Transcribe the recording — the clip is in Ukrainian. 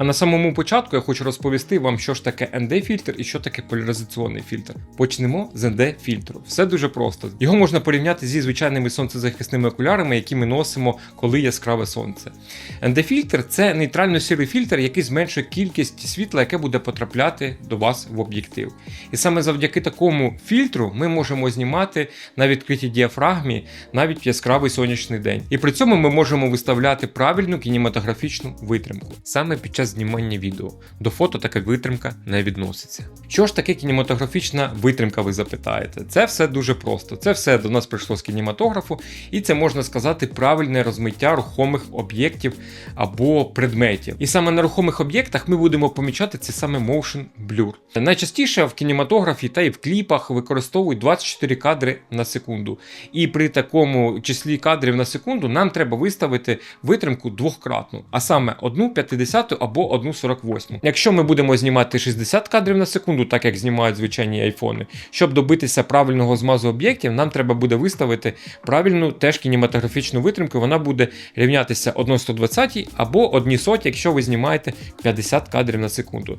А на самому початку я хочу розповісти вам, що ж таке ND-фільтр і що таке поляризаційний фільтр. Почнемо з ND-фільтру. Все дуже просто. Його можна порівняти зі звичайними сонцезахисними окулярами, які ми носимо, коли яскраве сонце. ND-фільтр це нейтрально-сірий фільтр, який зменшує кількість світла, яке буде потрапляти до вас в об'єктив. І саме завдяки такому фільтру ми можемо знімати на відкритій діафрагмі навіть в яскравий сонячний день. І при цьому ми можемо виставляти правильну кінематографічну витримку саме під час знімання відео. До фото така витримка не відноситься. Що ж таке кінематографічна витримка, ви запитаєте? Це все дуже просто. Це все до нас прийшло з кінематографу, і це можна сказати правильне розмиття рухомих об'єктів або предметів. І саме на рухомих об'єктах ми будемо помічати це саме motion blur. Найчастіше в кінематографі та і в кліпах використовують 24 кадри на секунду. І при такому числі кадрів на секунду нам треба виставити витримку двократну, а саме 1,50 або 1,48. Якщо ми будемо знімати 60 кадрів на секунду, так як знімають звичайні айфони, щоб добитися правильного змазу об'єктів, нам треба буде виставити правильну теж кінематографічну витримку. Вона буде рівнятися 1,120 або 1,100, якщо ви знімаєте 50 кадрів на секунду.